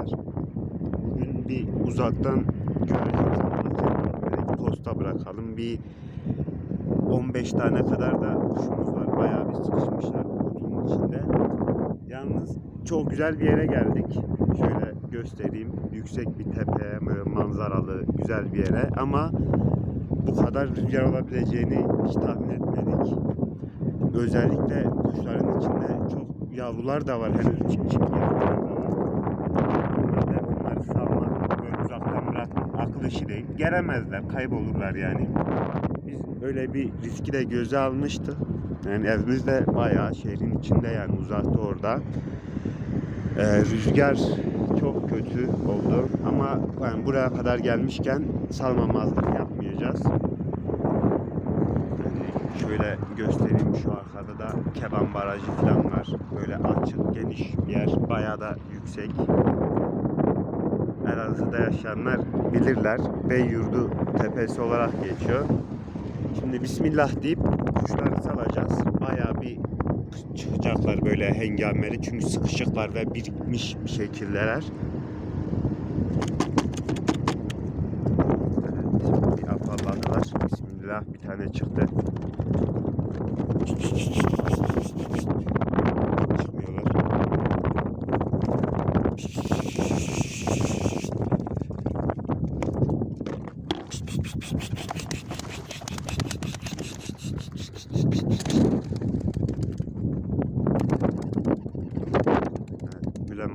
arkadaşlar. Bugün bir uzaktan göreceğiz. Direkt posta bırakalım. Bir 15 tane kadar da kuşumuz var. Bayağı bir sıkışmışlar kutunun içinde. Yalnız çok güzel bir yere geldik. Şöyle göstereyim. Yüksek bir tepe, böyle manzaralı, güzel bir yere. Ama bu kadar rüzgar olabileceğini hiç tahmin etmedik. Özellikle kuşların içinde çok yavrular da var. Henüz çift çift yavrular da var. Normalde onları salmak, böyle uzaktan bırakmak akıl işi değil. Gelemezler, kaybolurlar yani. Biz öyle bir riski de göze almıştık. Yani evimiz de bayağı şehrin içinde yani uzakta orada. Ee, rüzgar çok kötü oldu ama yani buraya kadar gelmişken salmamazlık yapmayacağız. Yani şöyle göstereyim şu arkada da Keban Barajı falan var. Böyle açık, geniş bir yer. Bayağı da yüksek. Elazığ'da yaşayanlar bilirler. Beyyurdu tepesi olarak geçiyor. Şimdi Bismillah deyip kuşları salacağız. Bayağı bir çıkacaklar böyle hengameli çünkü sıkışıklar ve birikmiş bir şekildeler. Bir afalladılar. Bismillah bir tane çıktı.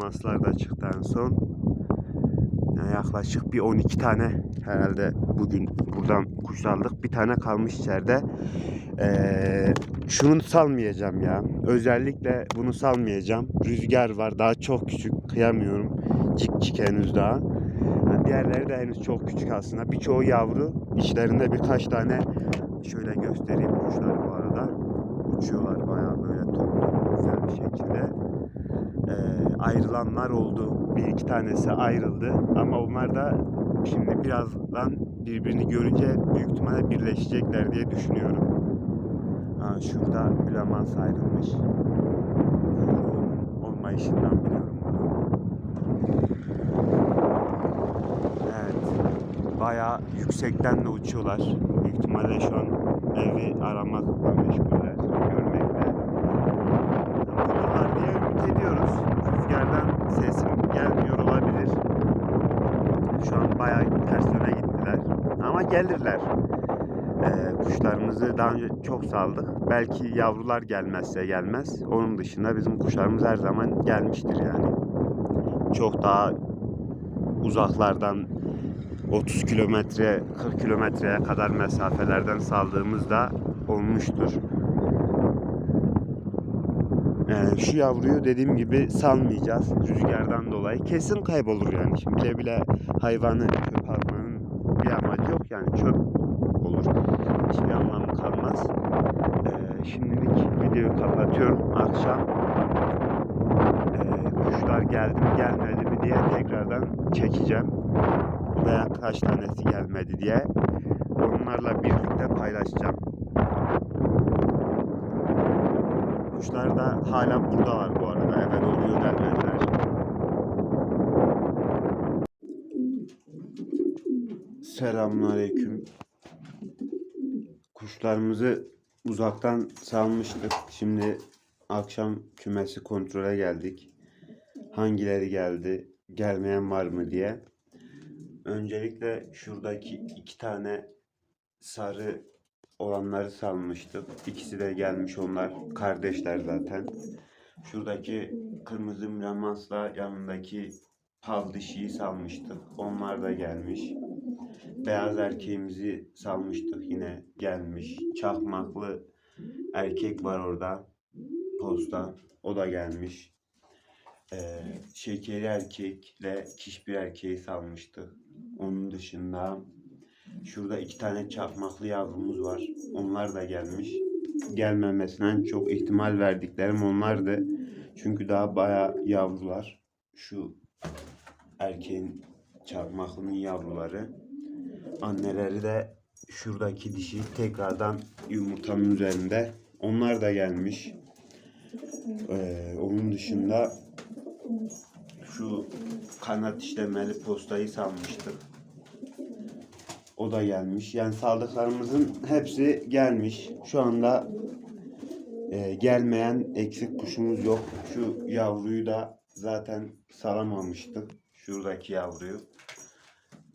Mülemaslar da çıktı son. Yaklaşık bir 12 tane herhalde bugün buradan kuş aldık. Bir tane kalmış içeride. Ee, şunu salmayacağım ya. Özellikle bunu salmayacağım. Rüzgar var. Daha çok küçük. Kıyamıyorum. Cik cik henüz daha. Yani diğerleri de henüz çok küçük aslında. Birçoğu yavru. İçlerinde birkaç tane şöyle göstereyim kuşlar bu arada. Uçuyorlar bayağı böyle toplu güzel bir şekilde e, ayrılanlar oldu. Bir iki tanesi ayrıldı ama onlar da şimdi birazdan birbirini görünce büyük ihtimalle birleşecekler diye düşünüyorum. Ha, şurada Mülemans ayrılmış. Kuyruğunun olmayışından biliyorum bunu. Evet. Bayağı yüksekten de uçuyorlar. Büyük ihtimalle şu an evi aramakla meşguller. Görmekle. Bulurlar diye ümit ediyoruz. Sesim gelmiyor olabilir. Şu an bayağı ters yöne gittiler. Ama gelirler. Ee, kuşlarımızı daha önce çok saldık. Belki yavrular gelmezse gelmez. Onun dışında bizim kuşlarımız her zaman gelmiştir yani. Çok daha uzaklardan 30 kilometre 40 kilometreye kadar mesafelerden saldığımızda olmuştur. Ee, şu yavruyu dediğim gibi salmayacağız rüzgardan dolayı. Kesin kaybolur yani. Şimdi bile hayvanı çöp atmanın bir amacı yok yani çöp olur. Hiçbir anlamı kalmaz. Ee, şimdilik videoyu kapatıyorum. Akşam ee, kuşlar geldi mi gelmedi mi diye tekrardan çekeceğim. Veya kaç tanesi gelmedi diye. Onlarla birlikte paylaşacağım. Kuşlar da hala buradalar bu arada. Eve doğru yönelmediler. Selamünaleyküm. Kuşlarımızı uzaktan salmıştık. Şimdi akşam kümesi kontrole geldik. Hangileri geldi, gelmeyen var mı diye. Öncelikle şuradaki iki tane sarı olanları salmıştık. İkisi de gelmiş onlar kardeşler zaten. Şuradaki kırmızı mülamansla yanındaki pav dişiyi salmıştık. Onlar da gelmiş. Beyaz erkeğimizi salmıştık yine gelmiş. Çakmaklı erkek var orada. Posta. O da gelmiş. Ee, şekeri erkekle kişbir erkeği salmıştık. Onun dışında Şurada iki tane çakmaklı yavrumuz var. Onlar da gelmiş. Gelmemesinden çok ihtimal verdiklerim onlardı. Çünkü daha baya yavrular. Şu erkeğin çakmaklının yavruları. Anneleri de şuradaki dişi tekrardan yumurtanın üzerinde. Onlar da gelmiş. Ee, onun dışında şu kanat işlemeli postayı salmıştık. O da gelmiş. Yani saldıklarımızın hepsi gelmiş. Şu anda e, gelmeyen eksik kuşumuz yok. Şu yavruyu da zaten salamamıştık. Şuradaki yavruyu.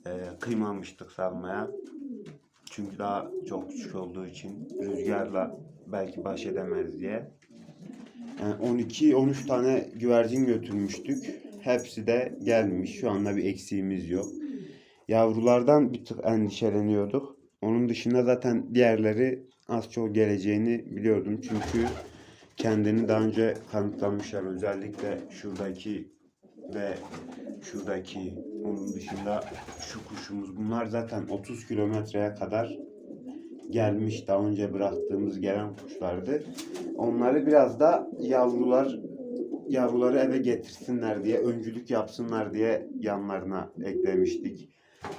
E, kıymamıştık salmaya. Çünkü daha çok küçük olduğu için rüzgarla belki baş edemez diye. Yani 12-13 tane güvercin götürmüştük. Hepsi de gelmiş. Şu anda bir eksiğimiz yok. Yavrulardan bir tık endişeleniyorduk. Onun dışında zaten diğerleri az çok geleceğini biliyordum. Çünkü kendini daha önce kanıtlamışlar. Özellikle şuradaki ve şuradaki onun dışında şu kuşumuz bunlar zaten 30 kilometreye kadar gelmiş daha önce bıraktığımız gelen kuşlardı. Onları biraz da yavrular yavruları eve getirsinler diye öncülük yapsınlar diye yanlarına eklemiştik.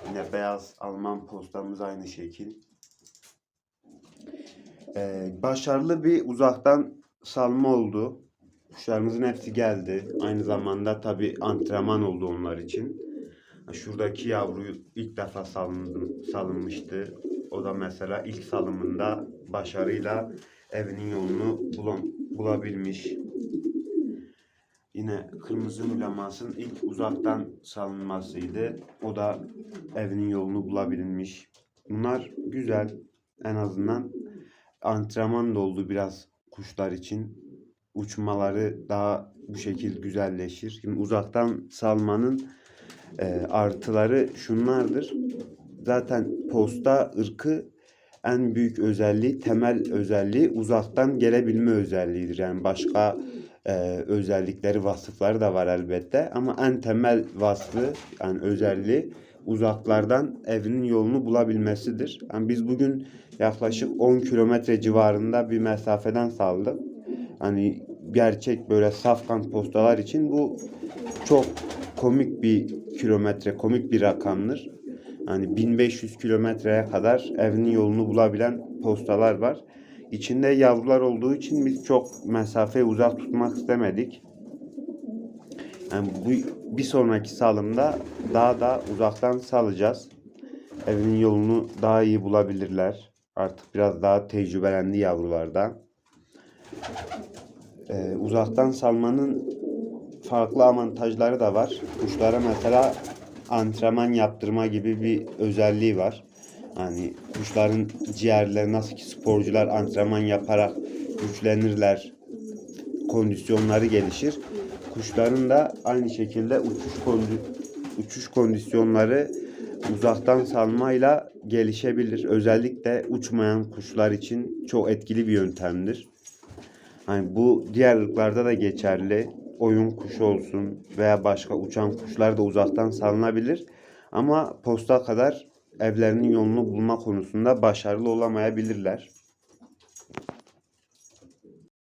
Yine beyaz Alman postamız aynı şekil. Ee, başarılı bir uzaktan salma oldu. Kuşlarımızın hepsi geldi. Aynı zamanda tabi antrenman oldu onlar için. Şuradaki yavruyu ilk defa salındım, salınmıştı. O da mesela ilk salımında başarıyla evinin yolunu bulam- bulabilmiş. Yine kırmızı mülamasın ilk uzaktan salınmasıydı. O da evinin yolunu bulabilmiş. Bunlar güzel. En azından antrenman da oldu biraz kuşlar için. Uçmaları daha bu şekil güzelleşir. Şimdi uzaktan salmanın e, artıları şunlardır. Zaten posta ırkı en büyük özelliği, temel özelliği uzaktan gelebilme özelliğidir. Yani başka e, özellikleri, vasıfları da var elbette. Ama en temel vasfı, yani özelliği uzaklardan evinin yolunu bulabilmesidir. Yani biz bugün yaklaşık 10 kilometre civarında bir mesafeden saldık. Hani gerçek böyle safkan postalar için bu çok komik bir kilometre, komik bir rakamdır. Hani 1500 kilometreye kadar evinin yolunu bulabilen postalar var. İçinde yavrular olduğu için biz çok mesafeyi uzak tutmak istemedik. Yani bu bir sonraki salımda daha da uzaktan salacağız. Evinin yolunu daha iyi bulabilirler. Artık biraz daha tecrübelendi yavrulardan. Ee, uzaktan salmanın farklı avantajları da var. Kuşlara mesela antrenman yaptırma gibi bir özelliği var. Hani kuşların ciğerleri nasıl ki sporcular antrenman yaparak güçlenirler, kondisyonları gelişir. Kuşların da aynı şekilde uçuş kondi- uçuş kondisyonları uzaktan salmayla gelişebilir. Özellikle uçmayan kuşlar için çok etkili bir yöntemdir. Hani bu diğer ırklarda da geçerli. Oyun kuşu olsun veya başka uçan kuşlar da uzaktan salınabilir. Ama posta kadar evlerinin yolunu bulma konusunda başarılı olamayabilirler.